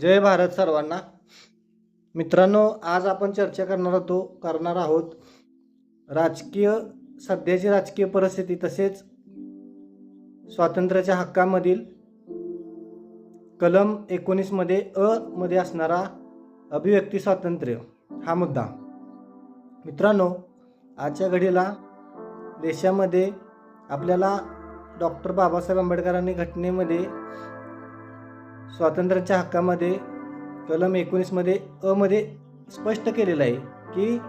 जय भारत सर्वांना. मित्रांनो आज आपण चर्चा करणार होतो करणार आहोत राजकीय सध्याची राजकीय परिस्थिती तसेच स्वातंत्र्याच्या हक्कामधील कलम एकोणीसमध्ये अ मध्ये असणारा अभिव्यक्ती स्वातंत्र्य हा मुद्दा. मित्रांनो आजच्या घडीला देशामध्ये आपल्याला डॉक्टर बाबासाहेब आंबेडकरांनी घटनेमध्ये स्वातंत्र्याच्या हक्कामध्ये कलम एकोणीसमध्ये अमध्ये स्पष्ट केलेलं आहे की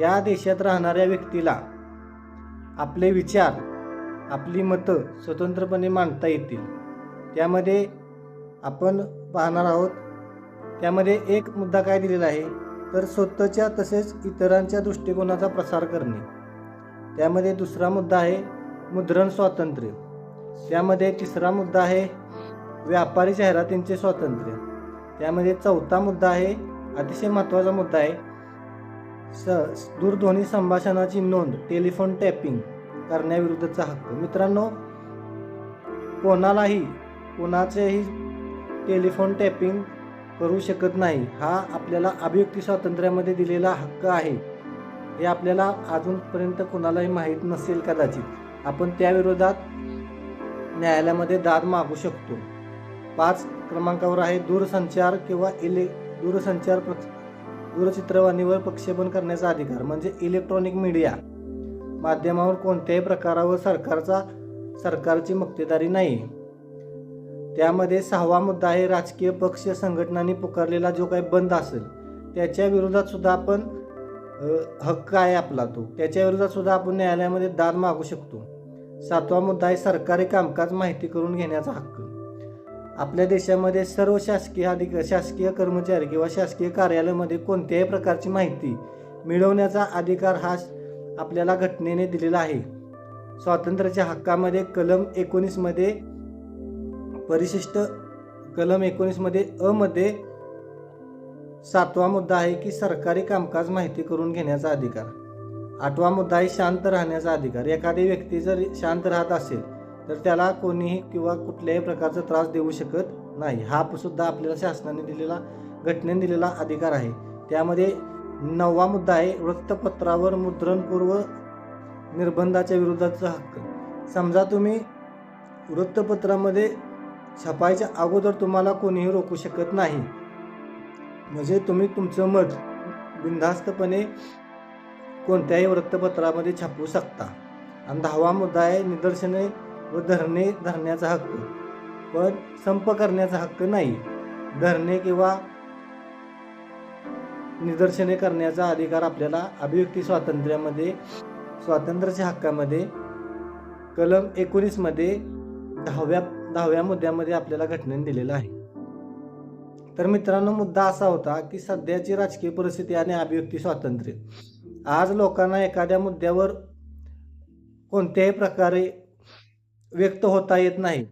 या देशात राहणाऱ्या व्यक्तीला आपले विचार आपली मतं स्वतंत्रपणे मांडता येतील. त्यामध्ये आपण पाहणार आहोत त्यामध्ये एक मुद्दा काय दिलेला आहे? तर स्वतःच्या तसेच इतरांच्या दृष्टिकोनाचा प्रसार करणे. त्यामध्ये दुसरा मुद्दा आहे मुद्रण स्वातंत्र्य. त्यामध्ये तिसरा मुद्दा आहे व्यापारी जाहिरातींचे स्वातंत्र्य. त्यामध्ये चौथा मुद्दा आहे अतिशय महत्त्वाचा मुद्दा आहे. स दूरध्वनी संभाषणाची नोंद टेलिफोन टॅपिंग करण्याविरुद्धचा हक्क. मित्रांनो कोणालाही कोणाचेही टेलिफोन टॅपिंग करू शकत नाही हा आपल्याला अभिव्यक्ती स्वातंत्र्यामध्ये दिलेला हक्क आहे. हे आपल्याला अजूनपर्यंत कोणालाही माहीत नसेल कदाचित. आपण त्याविरोधात न्यायालयामध्ये दाद मागू शकतो. पाच क्रमांकावर आहे. दूरसंचार किंवा इले दूरसंचार प्र दूरचित्रवाणीवर प्रक्षेपण करण्याचा अधिकार म्हणजे इलेक्ट्रॉनिक मीडिया माध्यमावर कोणत्याही प्रकारावर सरकारचा सरकारची मक्तेदारी नाही. त्यामध्ये सहावा मुद्दा आहे राजकीय पक्ष संघटनांनी पुकारलेला जो काही बंद असेल त्याच्या विरोधात सुद्धा आपण हक्क आहे आपला तो. त्याच्या विरोधात सुद्धा आपण न्यायालयामध्ये दाद मागू शकतो. सातवा मुद्दा आहे सरकारी कामकाज माहिती करून घेण्याचा हक्क. आपल्या देशामध्ये सर्व शासकीय अधिक शासकीय कर्मचारी किंवा शासकीय कार्यालयामध्ये कोणत्याही प्रकारची माहिती मिळवण्याचा अधिकार हा आपल्याला घटनेने दिलेला आहे. स्वातंत्र्याच्या हक्कामध्ये कलम एकोणीसमध्ये परिशिष्ट कलम एकोणीसमध्ये अमध्ये सातवा मुद्दा आहे की सरकारी कामकाज माहिती करून घेण्याचा अधिकार. आठवा मुद्दा आहे शांत राहण्याचा अधिकार. एखादी व्यक्ती जर शांत राहत असेल तर त्याला कोणीही किंवा कुठल्याही प्रकारचा त्रास देऊ शकत नाही. हा सुद्धा आपल्याला शासनाने दिलेला घटनेने दिलेला अधिकार आहे. त्यामध्ये नववा मुद्दा आहे वृत्तपत्रावर मुद्रणपूर्व निर्बंधाच्या विरोधाचा हक्क. समजा तुम्ही वृत्तपत्रामध्ये छपायच्या अगोदर तुम्हाला कोणीही रोखू शकत नाही. म्हणजे तुम्ही तुमचं मत बिनधास्तपणे कोणत्याही वृत्तपत्रामध्ये छापू शकता. आणि दहावा मुद्दा आहे निदर्शने व धरणे धरण्याचा हक्क. पण संप करण्याचा हक्क नाही. धरणे किंवा निदर्शने करण्याचा अधिकार आपल्याला अभिव्यक्ती स्वातंत्र्यामध्ये स्वातंत्र्याच्या हक्कामध्ये कलम एकोणीसमध्ये दहाव्या दहाव्या मुद्द्यामध्ये आपल्याला घटनेने दिलेला आहे. तर मित्रांनो मुद्दा असा होता की सध्याची राजकीय परिस्थिती आणि अभिव्यक्ती स्वातंत्र्य. आज लोकांना एखाद्या मुद्द्यावर कोणत्याही प्रकारे व्यक्त होता येत नाही.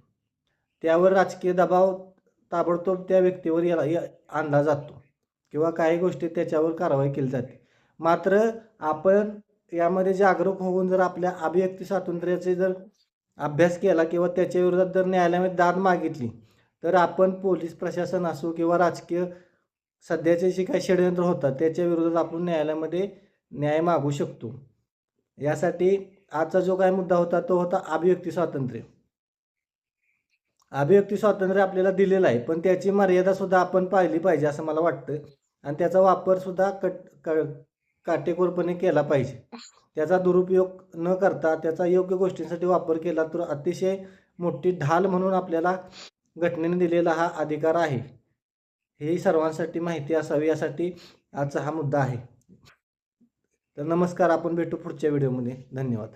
त्यावर राजकीय दबाव ताबडतोब त्या व्यक्तीवर याला आणला जातो किंवा काही गोष्टी त्याच्यावर कारवाई केली जाते. मात्र आपण यामध्ये जागरूक होऊन जर आपल्या अभिव्यक्ती स्वातंत्र्याचे जर अभ्यास केला किंवा त्याच्या विरोधात जर न्यायालयामध्ये दाद मागितली तर आपण पोलीस प्रशासन असो किंवा राजकीय सध्याचे जे काही षडयंत्र होतात त्याच्या विरोधात आपण न्यायालयामध्ये न्याय मागू शकतो. यासाठी आजचा जो काय मुद्दा होता तो होता अभिव्यक्ती स्वातंत्र्य. अभिव्यक्ती स्वातंत्र्य आपल्याला दिलेलं आहे पण त्याची मर्यादा सुद्धा आपण पाहिली पाहिजे असं मला वाटतं. आणि त्याचा वापर सुद्धा कट क काटेकोरपणे केला पाहिजे. त्याचा दुरुपयोग न करता त्याचा योग्य गोष्टींसाठी वापर केला तर अतिशय मोठी ढाल म्हणून आपल्याला घटनेने दिलेला हा अधिकार आहे. ही सर्वांसाठी माहिती असावी यासाठी आजचा हा मुद्दा आहे. तर नमस्कार आपण भेटू पुढच्या व्हिडिओमध्ये. धन्यवाद.